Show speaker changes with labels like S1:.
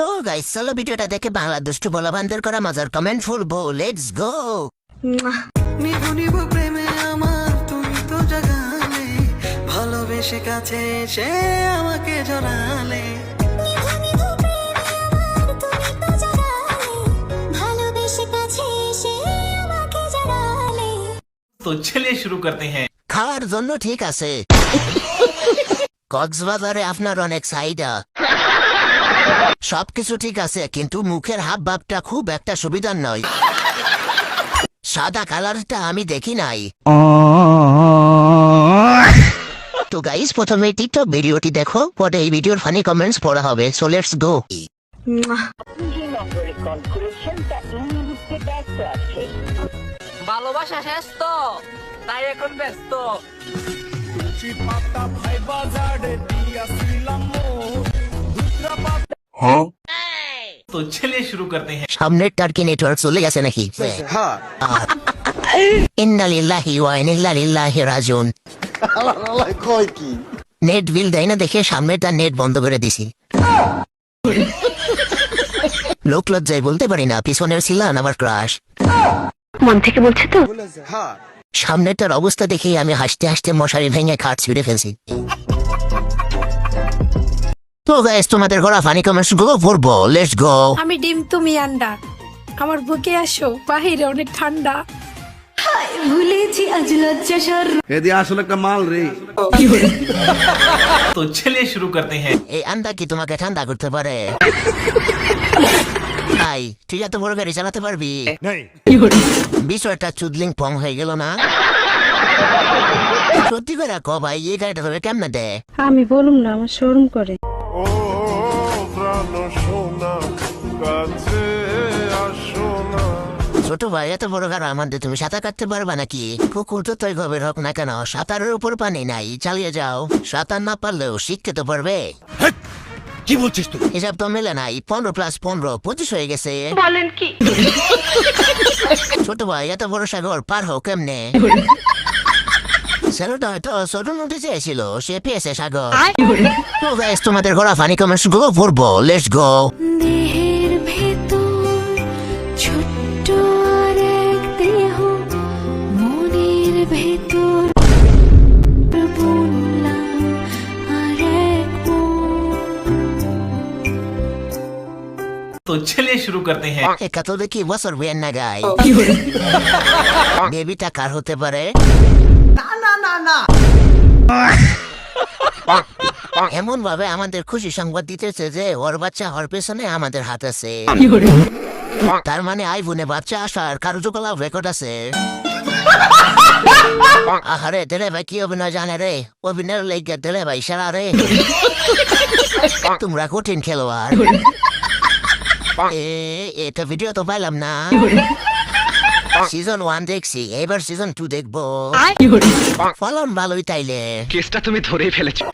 S1: তো গাইস চলো ভিডিওটা দেখে বাংলা দুষ্টু বলবানদের করা মজার কমেন্ট ফুলবো লেটস গো
S2: নিভু প্রেমে আমার তুমি তো জাগালে। ভালোবেসে কাছে আমাকে জড়ালে
S3: তো চলে শুরু করতে হ্যাঁ।
S1: খাওয়ার জন্য ঠিক আছে। কক্সবাজারে আপনার অনেক সাইডা সবকিছু ঠিক আছে কিন্তু মুখের হাব ভাবটা খুব একটা সুবিধার নয়। সাদা কালারটা আমি দেখি নাই। তো গাইস প্রথমে টিকটক ভিডিওটি দেখো পরে এই ভিডিওর ফানি কমেন্টস পড়া হবে সো লেটস গো
S4: ভালোবাসা শেষ তো তাই এখন ব্যস্ত।
S3: হ্যাঁ তো চলে শুরু করতে হ্যাঁ
S1: সামনের টার কি নেটওয়ার্ক চলে গেছে নাকি হ্যাঁ ইন্না লিল্লাহি ওয়া ইন্না লিল্লাহি রাজিউন কয় কি নেট বিল দেয় না দেখে সামনেটা নেট বন্ধ করে দিছি লোক লজ্জায় বলতে পারি না পিছনের ছিলাম আমার ক্রাশ
S5: মন থেকে বলছে তো
S1: সামনেটার অবস্থা দেখে আমি হাসতে হাসতে মশারি ভেঙে খাট ছিঁড়ে ফেলছি তো গাইস তোমাদের ফানি কমেন্টসগুলো পড়ব। লেটস গো
S6: আমি ডিম তুমি আন্ডা। আমার বুকে আসো বাহিরে অনেক ঠান্ডা।
S1: করতে তোমাকে ঠান্ডা করতে পারে? গাড়ি চালাতে পারবি? চুদলিং পং হয়ে গেল না? সত্যি করে ক এই গাড়িটা তবে কেমনে
S6: আমি বলুম না আমার শোরুম করে।
S1: ছোট ভাই এত বড় গাড়ি আমাদের তুমি সাঁতার কাটতে পারবা নাকি? পুকুর তো তৈ গভীর হোক না কেন? সাঁতারের উপর পানি নাই চালিয়ে যাও। সাঁতার না পারলেও শিখতে তো পারবে
S7: কি বলছিস তুই?
S1: হিসাব তো মেলে নাই পনেরো প্লাস পনেরো পঁচিশ হয়ে গেছে।
S6: বলেন কি?
S1: ছোট ভাই এত বড় সাগর পার হোক কেমনে? ছেলেটা হয়তো ছোট নদী চেয়েছিল সে পেয়েছে সাগর। তোমাদের ঘোরা ফানি কমেন্টস গো পড়ব লেটস গো
S5: ভেতর বললাম আর এক মন
S3: तो चलिए शुरू करते हैं
S1: একা তো দেখি বছর বিয়ের না গাই বেবিটা কার হতে পারে এমন ভাবে আমাদের খুশি সংবাদ দিতেছে যে ওর বাচ্চা হওয়ার পেছনে আমাদের হাত আছে তার মানে আই বোনে বাচ্চা আসার কার্যকলাপ রেকর্ড আছে আহারে দেরে ভাই কি অভিনয় জানে রে অভিনয়ের লেগে দেরে ভাই সারা রে তোমরা কঠিন খেলোয়াড় এ এটা ভিডিও তো পাইলাম না সিজন ওয়ান দেখছি এবার সিজন টু দেখব ফলন ভালোই তাইলে
S7: কেসটা তুমি ধরেই ফেলেছো